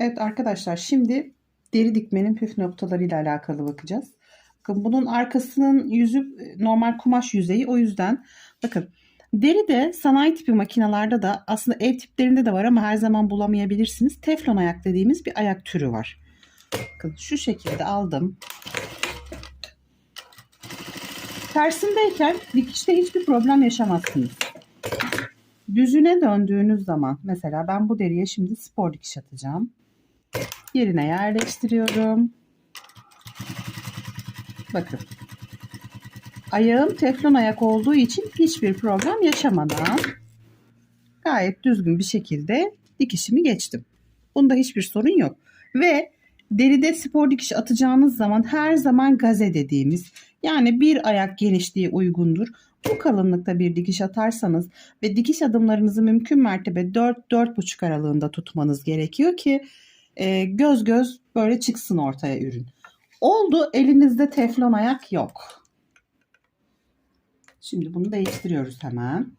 Evet arkadaşlar şimdi deri dikmenin püf noktalarıyla alakalı bakacağız. Bakın bunun arkasının yüzü e, normal kumaş yüzeyi o yüzden bakın deri de sanayi tipi makinalarda da aslında ev tiplerinde de var ama her zaman bulamayabilirsiniz. Teflon ayak dediğimiz bir ayak türü var. Bakın şu şekilde aldım. Tersindeyken dikişte hiçbir problem yaşamazsınız. Düzüne döndüğünüz zaman mesela ben bu deriye şimdi spor dikiş atacağım. Yerine yerleştiriyorum. Bakın. Ayağım teflon ayak olduğu için hiçbir problem yaşamadan gayet düzgün bir şekilde dikişimi geçtim. Bunda hiçbir sorun yok. Ve deride spor dikiş atacağınız zaman her zaman gaze dediğimiz yani bir ayak genişliği uygundur. Bu kalınlıkta bir dikiş atarsanız ve dikiş adımlarınızı mümkün mertebe 4-4,5 aralığında tutmanız gerekiyor ki e, göz göz böyle çıksın ortaya ürün. Oldu elinizde teflon ayak yok. Şimdi bunu değiştiriyoruz hemen.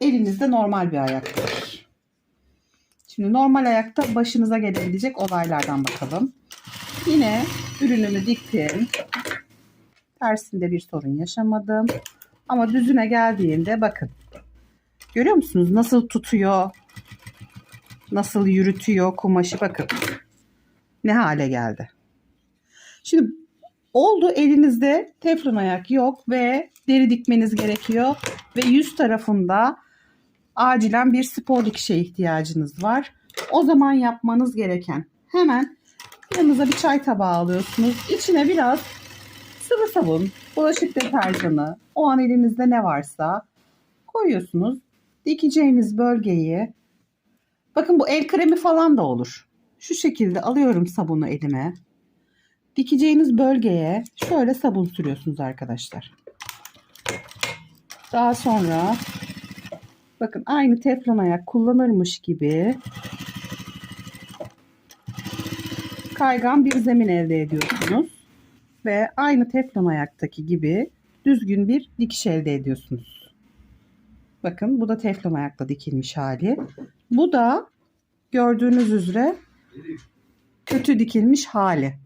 Elinizde normal bir ayak var. Şimdi normal ayakta başınıza gelebilecek olaylardan bakalım. Yine ürünümü diktim. Tersinde bir sorun yaşamadım. Ama düzüne geldiğinde bakın. Görüyor musunuz nasıl tutuyor? Nasıl yürütüyor kumaşı bakın. Ne hale geldi. Şimdi oldu elinizde teflon ayak yok ve deri dikmeniz gerekiyor ve yüz tarafında acilen bir spor dikişe ihtiyacınız var. O zaman yapmanız gereken hemen yanınıza bir çay tabağı alıyorsunuz. İçine biraz sıvı sabun, bulaşık deterjanı, o an elinizde ne varsa koyuyorsunuz. Dikeceğiniz bölgeyi bakın bu el kremi falan da olur. Şu şekilde alıyorum sabunu elime. Dikeceğiniz bölgeye şöyle sabun sürüyorsunuz arkadaşlar. Daha sonra bakın aynı teflon ayak kullanırmış gibi kaygan bir zemin elde ediyorsunuz. Ve aynı teflon ayaktaki gibi düzgün bir dikiş elde ediyorsunuz. Bakın bu da teflon ayakla dikilmiş hali. Bu da gördüğünüz üzere kötü dikilmiş hali.